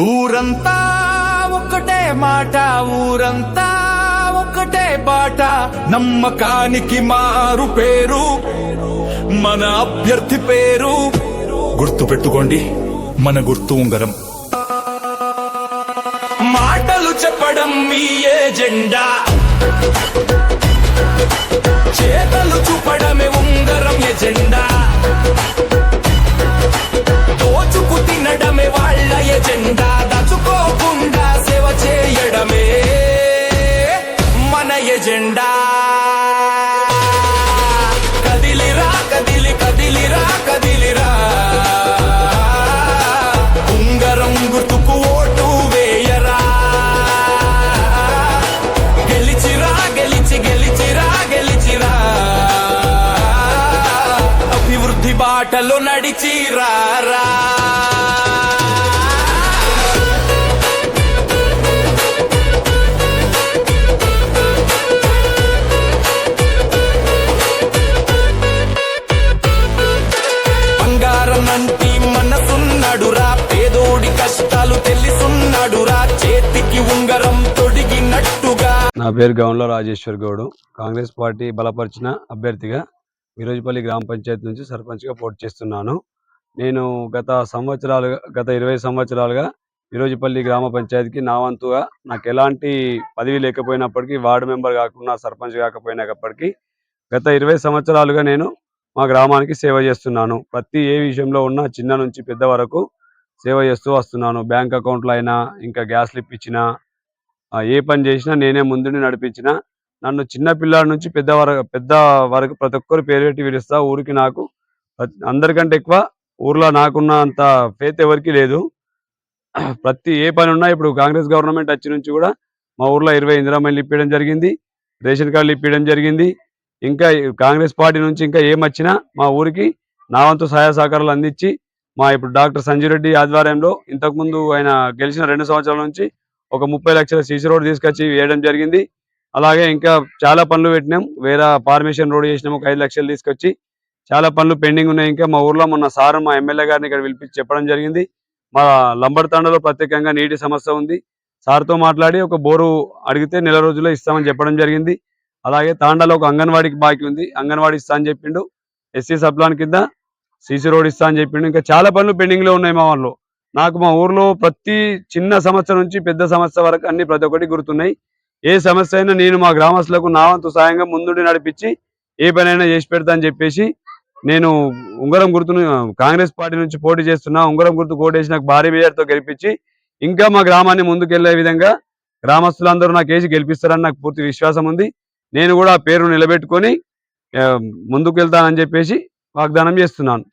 ఊరంతా ఒక్కటే మాట ఊరంతా ఒక్కటే బాట. నమ్మకానికి మారు పేరు మన అభ్యర్థి పేరు. గుర్తు పెట్టుకోండి మన గుర్తు ఉంగరం. మాటలు చెప్పడం మీ ఏజెండా చేతలు చూపడమే ఉంగరం ఎజెండా. కదిలిరా కదిలిరా. ఉంగరం గుర్తుకు ఓటు వేయరా. గెలిచిరా గెలిచి గెలిచిరా గెలిచిరా. అభివృద్ధి బాటలో నడిచిరారా. నా పేరు గౌన్ల రాజేశ్వర్ గౌడ్. కాంగ్రెస్ పార్టీ బలపరిచిన అభ్యర్థిగా విరోజపల్లి గ్రామ పంచాయతీ నుంచి సర్పంచ్గా పోటీ చేస్తున్నాను. నేను గత సంవత్సరాలుగా గత ఇరవై సంవత్సరాలుగా విరోజపల్లి గ్రామ పంచాయతీకి నా వంతుగా నాకు ఎలాంటి పదవి లేకపోయినప్పటికీ వార్డు మెంబర్ కాకుండా సర్పంచ్ కాకపోయినప్పటికీ గత ఇరవై సంవత్సరాలుగా నేను మా గ్రామానికి సేవ చేస్తున్నాను. ప్రతి ఏ విషయంలో ఉన్నా చిన్న నుంచి పెద్ద వరకు సేవ చేస్తూ వస్తున్నాను. బ్యాంక్ అకౌంట్లో అయినా ఇంకా గ్యాస్ స్లిప్ ఇచ్చినా ఏ పని చేసినా నేనే ముందుని నడిపించిన నన్ను చిన్న పిల్లాడి నుంచి పెద్ద వరకు పెద్ద వరకు ప్రతి ఒక్కరు పేరు పెట్టి పిలుస్తా ఊరికి నాకు. అందరికంటే ఎక్కువ ఊర్లో నాకున్న అంత ఫేత్ ఎవరికి లేదు. ప్రతి ఏ పని ఉన్నా ఇప్పుడు కాంగ్రెస్ గవర్నమెంట్ వచ్చి నుంచి కూడా మా ఊర్లో ఇరవై ఇందిరామైలు ఇప్పించడం జరిగింది రేషన్ కార్డులు ఇప్పించడం జరిగింది. ఇంకా కాంగ్రెస్ పార్టీ నుంచి ఇంకా ఏం వచ్చినా మా ఊరికి నా వంతు సహాయ సహకారాలు అందించి మా ఇప్పుడు డాక్టర్ సంజయ్ రెడ్డి ఆధ్వర్యంలో ఇంతకుముందు ఆయన గెలిచిన రెండు సంవత్సరాల నుంచి ఒక ముప్పై లక్షల సీసీ రోడ్ తీసుకొచ్చి వేయడం జరిగింది. అలాగే ఇంకా చాలా పనులు పెట్టినాం. వేరే ఫార్మేషన్ రోడ్ చేసినాం. ఒక ఐదు లక్షలు తీసుకొచ్చి చాలా పనులు పెండింగ్ ఉన్నాయి. ఇంకా మా ఊర్లో మొన్న సార్ మా ఎమ్మెల్యే గారిని ఇక్కడ పిలిపించి చెప్పడం జరిగింది. మా లంబడతాండలో ప్రత్యేకంగా నీటి సమస్య ఉంది. సార్తో మాట్లాడి ఒక బోరు అడిగితే నెల రోజుల్లో ఇస్తామని చెప్పడం జరిగింది. అలాగే తాండాలో ఒక అంగన్వాడికి బాకీ ఉంది. అంగన్వాడి ఇస్తా అని చెప్పిండు. ఎస్సీ సబ్లాన్ కింద సీసీ రోడ్ ఇస్తా అని చెప్పిండు. ఇంకా చాలా పనులు పెండింగ్లో ఉన్నాయి మా వాళ్ళు నాకు మా ఊర్లో ప్రతి చిన్న సమస్య నుంచి పెద్ద సమస్య వరకు అన్ని ప్రతి ఒక్కటి గుర్తున్నాయి. ఏ సమస్య అయినా నేను మా గ్రామస్తులకు నా వంతు సాయంగా ముందుండి నడిపించి ఏ పనైనా చేసి పెడతా అని చెప్పేసి నేను ఉంగరం గుర్తును కాంగ్రెస్ పార్టీ నుంచి పోటీ చేస్తున్నా ఉంగరం గుర్తు కోటేసి నాకు భారీ మెజార్టీతో గెలిపించి ఇంకా మా గ్రామాన్ని ముందుకెళ్ళే విధంగా గ్రామస్తులందరూ నాకు వేసి గెలిపిస్తారని నాకు పూర్తి విశ్వాసం ఉంది. నేను కూడా ఆ పేరు నిలబెట్టుకొని ముందుకు వెళ్తానని చెప్పేసి వాగ్దానం చేస్తున్నాను.